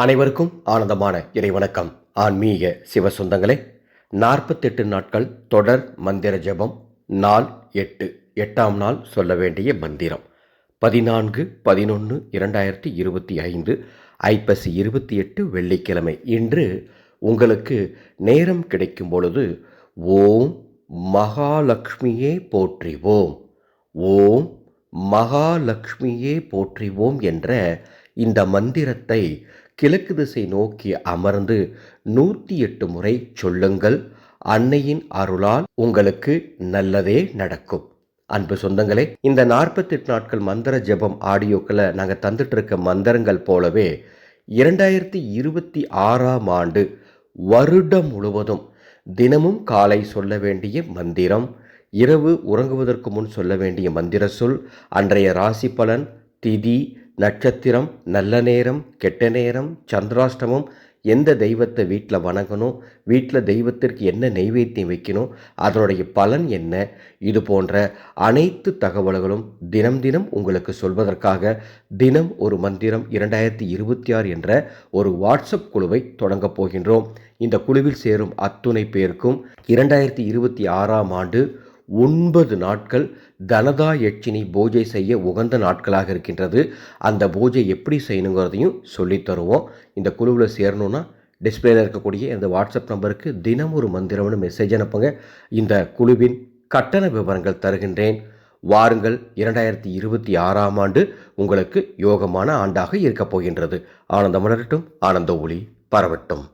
அனைவருக்கும் ஆனந்தமான இறைவணக்கம். ஆன்மீக சிவ சொந்தங்களே நாற்பத்தெட்டு நாட்கள் தொடர் மந்திர ஜெபம் நாள் எட்டு. எட்டாம் நாள் சொல்ல வேண்டிய மந்திரம். பதினான்கு பதினொன்று இரண்டாயிரத்தி இருபத்தி ஐந்து ஐப்பசி இருபத்தி எட்டு வெள்ளிக்கிழமை. இன்று உங்களுக்கு நேரம் கிடைக்கும் பொழுது ஓம் மகாலட்சுமியே போற்றிவோம். ஓம் மகாலட்சுமியே போற்றிவோம் என்ற இந்த மந்திரத்தை கிழக்கு திசை நோக்கி அமர்ந்து நூற்றி எட்டு முறை சொல்லுங்கள். அன்னையின் அருளால் உங்களுக்கு நல்லதே நடக்கும். அன்பு சொந்தங்களே இந்த நாற்பத்தெட்டு நாட்கள் மந்திர ஜெபம் ஆடியோக்களை நாங்கள் தந்துட்டு இருக்க மந்திரங்கள் போலவே இரண்டாயிரத்தி இருபத்தி ஆறாம் ஆண்டு வருடம் முழுவதும் தினமும் காலை சொல்ல வேண்டிய மந்திரம் இரவு உறங்குவதற்கு முன் சொல்ல வேண்டிய மந்திர சொல் அன்றைய ராசி பலன் திதி நட்சத்திரம் நல்ல நேரம் கெட்ட நேரம் சந்திராஷ்டமம் எந்த தெய்வத்தை வீட்டில் வணங்கணும் வீட்டில் தெய்வத்திற்கு என்ன நெய்வேத்தியம் வைக்கணும் அதனுடைய பலன் என்ன இது போன்ற அனைத்து தகவல்களும் தினம் தினம் உங்களுக்கு சொல்வதற்காக தினம் ஒரு மந்திரம் இரண்டாயிரத்தி இருபத்தி ஆறு என்ற ஒரு வாட்ஸ்அப் குழுவை தொடங்கப் போகின்றோம். இந்த குழுவில் சேரும் அத்துணை பேருக்கும் இரண்டாயிரத்தி இருபத்தி ஆறாம் ஆண்டு ஒன்பது நாட்கள் தனதா யட்சினி பூஜை செய்ய உகந்த நாட்களாக இருக்கின்றது. அந்த பூஜை எப்படி செய்யணுங்கிறதையும் சொல்லித் தருவோம். இந்த குழுவில் சேரணுன்னா டிஸ்பிளேல இருக்கக்கூடிய இந்த வாட்ஸ்அப் நம்பருக்கு தினம் ஒரு மந்திரம்னு மெசேஜ் அனுப்புங்க. இந்த குழுவின் கட்டண விவரங்கள் தருகின்றேன். வாருங்கள் இரண்டாயிரத்தி இருபத்தி ஆறாம் ஆண்டு உங்களுக்கு யோகமான ஆண்டாக இருக்கப் போகின்றது. ஆனந்தம் வளரட்டும் ஆனந்த ஒளி பரவட்டும்.